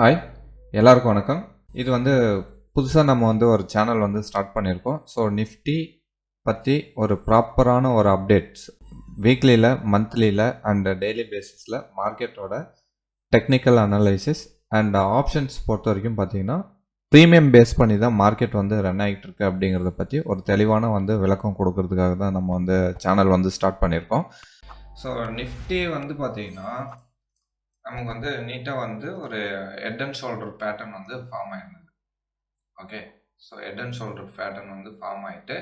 Hi எல்லாருக்கும் வணக்கம். இது வந்து புதுசாக நம்ம வந்து ஒரு சேனல் வந்து ஸ்டார்ட் பண்ணியிருக்கோம். ஸோ நிஃப்டி பற்றி ஒரு ப்ராப்பரான ஒரு அப்டேட்ஸ் வீக்லியில் மந்த்லியில் அண்ட் டெய்லி பேசிஸில் மார்க்கெட்டோட டெக்னிக்கல் அனலைசிஸ் அண்ட் ஆப்ஷன்ஸ் பொறுத்த வரைக்கும் பார்த்தீங்கன்னா ப்ரீமியம் பேஸ் பண்ணி தான் மார்க்கெட் வந்து ரன் ஆகிட்டு இருக்கு அப்படிங்கிறத பற்றி ஒரு தெளிவான வந்து விளக்கம் கொடுக்கறதுக்காக தான் நம்ம வந்து சேனல் வந்து ஸ்டார்ட் பண்ணியிருக்கோம். ஸோ நிஃப்டி வந்து பார்த்தீங்கன்னா நமக்கு வந்து நீட்டாக வந்து ஒரு ஹெட் அண்ட் ஷோல்டர் பேட்டர்ன் வந்து form ஆயிருந்தது. Okay so head and shoulder pattern வந்து ஃபார்ம் ஆகிட்டு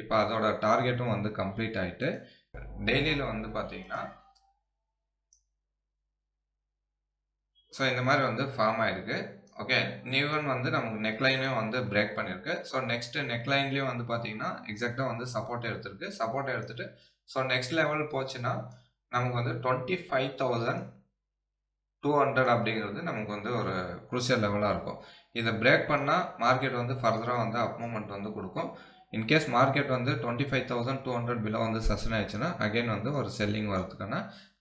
இப்போ அதோட டார்கெட்டும் வந்து கம்ப்ளீட் ஆகிட்டு டெய்லியில் வந்து பார்த்தீங்கன்னா ஸோ இந்த மாதிரி வந்து ஃபார்ம் ஆயிருக்கு. ஓகே நியூவன் வந்து நமக்கு நெக்லைனையும் வந்து பிரேக் பண்ணியிருக்கு ஸோ நெக்ஸ்ட்டு நெக்லைன்லேயும் வந்து பார்த்தீங்கன்னா எக்ஸாக்டாக வந்து சப்போர்ட் எடுத்திருக்கு. சப்போர்ட் எடுத்துகிட்டு ஸோ நெக்ஸ்ட் லெவல் போச்சுன்னா நமக்கு வந்து twenty five thousand two hundred அப்படிங்கிறது நமக்கு வந்து ஒரு குரூசியல் லெவலாக இருக்கும். இதை பிரேக் பண்ணால் மார்க்கெட் வந்து ஃபர்தராக வந்து அப் மூமெண்ட் வந்து கொடுக்கும். இன்கேஸ் மார்க்கெட் வந்து twenty five thousand two hundred below வந்து சஸ்டன் ஆயிடுச்சுன்னா அகைன் வந்து ஒரு செல்லிங் வரதுக்கான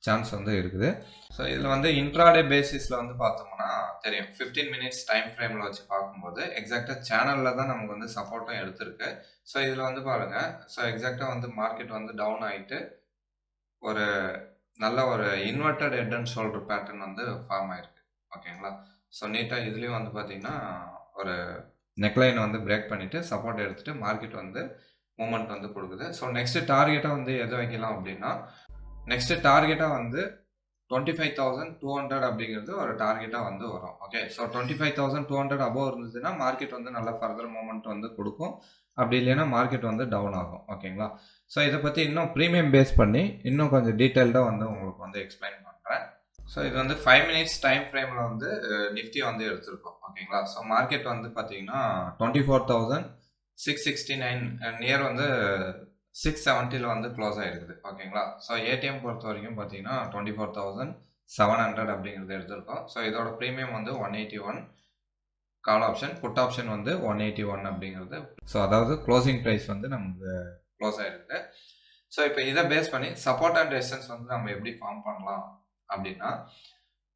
சான்ஸ் வந்து இருக்குது. ஸோ இதில் வந்து இன்ட்ராடே பேசிஸில் வந்து பார்த்தோம்னா தெரியும். ஃபிஃப்டீன் மினிட்ஸ் டைம் ஃப்ரேமில் வச்சு பார்க்கும்போது எக்ஸாக்டாக சேனலில் தான் நமக்கு வந்து சப்போர்ட்டும் எடுத்திருக்கு. ஸோ இதில் வந்து பாருங்கள் ஸோ எக்ஸாக்டாக வந்து மார்க்கெட் வந்து டவுன் ஆகிட்டு ஒரு நல்ல ஒரு inverted head and shoulder pattern வந்து ஃபார்ம் ஆயிருக்கு. ஓகேங்களா ஸோ நீட்டாக இதுலேயும் வந்து பார்த்தீங்கன்னா ஒரு நெக்லைனை வந்து பிரேக் பண்ணிவிட்டு சப்போர்ட் எடுத்துகிட்டு மார்க்கெட் வந்து மூமெண்ட் வந்து கொடுக்குது. ஸோ நெக்ஸ்ட் டார்கெட்டாக வந்து எது வைக்கலாம் அப்படின்னா நெக்ஸ்ட் டார்கெட்டாக வந்து twenty five thousand two hundred அப்படிங்கிறது ஒரு டார்கெட்டாக வந்து வரும். Okay so twenty five thousand two hundred above இருந்துச்சுன்னா மார்க்கெட் வந்து நல்லா ஃபர்தர் மூமெண்ட் வந்து கொடுக்கும். அப்படி இல்லைன்னா மார்க்கெட் வந்து டவுன் ஆகும் ஓகேங்களா ஸோ இதை பற்றி இன்னும் ப்ரீமியம் பேஸ் பண்ணி இன்னும் கொஞ்சம் டீட்டெயில்டாக வந்து உங்களுக்கு வந்து எக்ஸ்பிளைன் பண்ணுறேன் ஸோ இது வந்து ஃபைவ் மினிட்ஸ் டைம் ஃப்ரேமில் வந்து நிஃப்டி வந்து எடுத்திருக்கோம் ஓகேங்களா ஸோ மார்க்கெட் வந்து பார்த்தீங்கன்னா twenty four thousand six sixty nine near வந்து சிக்ஸ் செவன்ட்டியில் வந்து க்ளோஸ் ஆகிருக்குது ஓகேங்களா ஸோ ஏடிஎம் பொறுத்த வரைக்கும் பார்த்தீங்கன்னா twenty four thousand seven hundred அப்படிங்கிறது எடுத்திருக்கோம். ஸோ இதோட ப்ரீமியம் வந்து one eighty one call option put option வந்து ஒன் எயிட்டி ஒன் அப்படிங்கிறது. ஸோ அதாவது க்ளோசிங் ப்ரைஸ் வந்து நமக்கு க்ளோஸ் ஆகிருக்கு ஸோ இப்போ இதை பேஸ் பண்ணி சப்போர்ட் அண்ட் ரெசிஸ்டன்ஸ் வந்து நம்ம எப்படி ஃபார்ம் பண்ணலாம் அப்படின்னா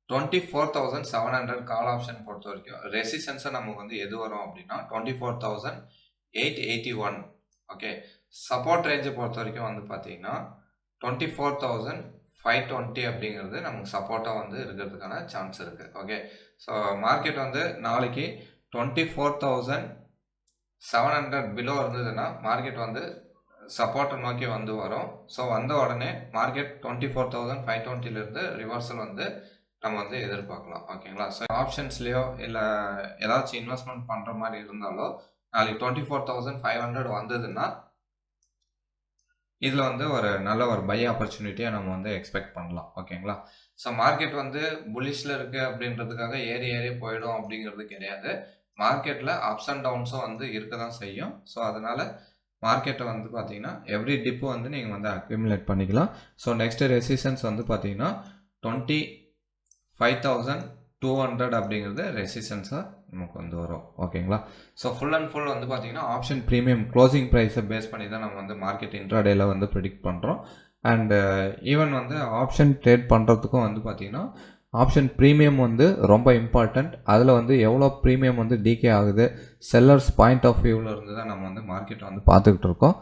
twenty four thousand seven hundred call option பொறுத்த வரைக்கும் ரெசிஸ்டன்ஸை நமக்கு வந்து எது வரும் அப்படின்னா twenty four thousand eight eighty one okay support ரேஞ்சை பொறுத்த வரைக்கும் வந்து பார்த்தீங்கன்னா twenty four thousand five twenty அப்படிங்கிறது நமக்கு சப்போர்ட்டாக வந்து இருக்கிறதுக்கான சான்ஸ் இருக்குது ஓகே ஸோ மார்க்கெட் வந்து நாளைக்கு twenty four thousand seven hundred below இருந்ததுன்னா மார்க்கெட் வந்து சப்போர்ட்டை நோக்கி வந்து வரும். ஸோ வந்த உடனே market twenty four thousand five டுவெண்ட்டிலேருந்து reversal வந்து நம்ம வந்து எதிர்பார்க்கலாம். ஓகேங்களா ஸோ ஆப்ஷன்ஸ்லேயோ இல்லை ஏதாச்சும் இன்வெஸ்ட்மெண்ட் பண்ணுற மாதிரி இருந்தாலோ நாளைக்கு twenty four thousand five hundred வந்ததுன்னா இதில் வந்து ஒரு நல்ல ஒரு பை ஆப்பர்ச்சுனிட்டியாக நம்ம வந்து எக்ஸ்பெக்ட் பண்ணலாம். ஓகேங்களா ஸோ மார்க்கெட் வந்து புல்லிஷில் இருக்குது அப்படின்றதுக்காக ஏறி ஏறி போயிடும் அப்படிங்கிறது கிடையாது. மார்க்கெட்டில் அப்ஸ் அண்ட் டவுன்ஸும் வந்து இருக்க தான் செய்யும். ஸோ அதனால் மார்க்கெட்டை வந்து பார்த்தீங்கன்னா எவ்ரி டிப்பு வந்து நீங்கள் வந்து அக்யூமுலேட் பண்ணிக்கலாம். ஸோ நெக்ஸ்ட் ரெசிஸ்டன்ஸ் வந்து பார்த்தீங்கன்னா twenty five thousand two hundred அப்படிங்கிறது ரெசிஸ்டன்ஸாக நமக்கு வந்து வரும். ஓகேங்களா ஸோ ஃபுல் அண்ட் ஃபுல் வந்து பார்த்தீங்கன்னா ஆப்ஷன் ப்ரீமியம் க்ளோசிங் ப்ரைஸை பேஸ் பண்ணி தான் நம்ம வந்து மார்க்கெட் இன்ட்ராடேல வந்து ப்ரிடிக்ட் பண்ணுறோம் அண்டு ஈவன் வந்து ஆப்ஷன் ட்ரேட் பண்ணுறதுக்கும் வந்து பார்த்தீங்கன்னா ஆப்ஷன் ப்ரீமியம் வந்து ரொம்ப இம்பார்ட்டண்ட் அதில் வந்து எவ்வளோ ப்ரீமியம் வந்து டிகே ஆகுது செல்லர்ஸ் பாயிண்ட் ஆஃப் வியூவில் இருந்து தான் நம்ம வந்து மார்க்கெட் வந்து பார்த்துக்கிட்டு இருக்கோம்.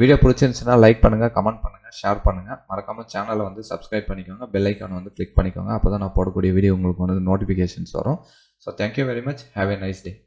வீடியோ பிடிச்சிருந்துச்சுன்னா லைக் பண்ணுங்கள் கமெண்ட் பண்ணுங்கள் ஷேர் பண்ணுங்கள் மறக்காமல் சேனலை வந்து சப்ஸ்கிரைப் பண்ணிக்கோங்க பெல் ஐக்கான் வந்து கிளிக் பண்ணிக்கோங்க. அப்போ தான் நான் போடக்கூடிய வீடியோ உங்களுக்கு வந்து நோட்டிஃபிகேஷன்ஸ் வரும். So thank you very much. Have a nice day.